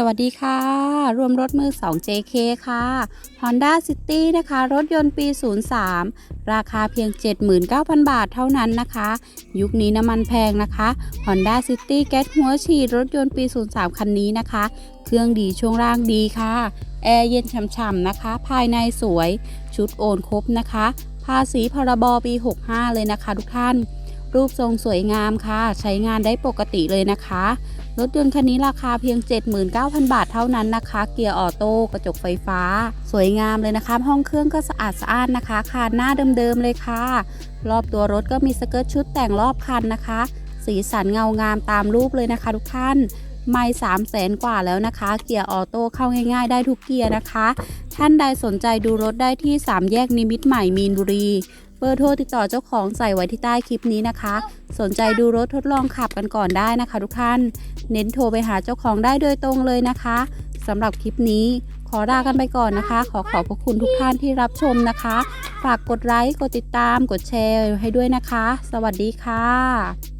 สวัสดีค่ะ รวมรถมือ 2 JK ค่ะ Honda City นะคะ รถยนต์ปี 03 ราคาเพียง 79,000 บาทเท่านั้นนะคะ ยุคนี้น้ำมันแพงนะคะ Honda City แก๊สหัวฉีดรถยนต์ปี 03 คันนี้นะคะ เครื่องดีช่วงล่างดีค่ะ แอร์เย็นฉ่ำๆนะคะ ภายในสวย ชุดโอนครบนะคะ ภาษีพรบปี 65 เลยนะคะทุกท่าน รูปทรงสวยงามค่ะ ใช้งานได้ปกติเลยนะคะ รถยนต์คันนี้ราคาเพียง 79,000 บาทเท่านั้นนะคะ เกียร์ออโต้กระจกไฟฟ้า สวยงามเลยนะคะ ห้องเครื่องก็สะอาดสะอ้านนะคะคานหน้าเดิมๆเลยค่ะ รอบตัวรถก็มีสเกิร์ตชุดแต่งรอบคันนะคะ สีสันเงางามตามรูปเลยนะคะทุกท่านไม่3 0 0แสนกว่าแล้วนะคะ เกียร์ออโต้เข้าง่ายๆ ได้ทุกเกียร์นะคะ ท่านใดสนใจดูรถได้ที่ 3 แยกนิมิตใหม่มีนบุรี เบอร์โทรติดต่อเจ้าของใส่ไว้ที่ใต้คลิปนี้นะคะ สนใจดูรถทดลองขับกันก่อนได้นะคะ ทุกท่าน เน้นโทรไปหาเจ้าของได้โดยตรงเลยนะคะสำหรับคลิปนี้ขอลากันไปก่อนนะคะ ขอขอบพระคุณทุกท่านที่รับชมนะคะ ฝากกดไลค์ กดติดตาม กดแชร์ให้ด้วยนะคะ สวัสดีค่ะ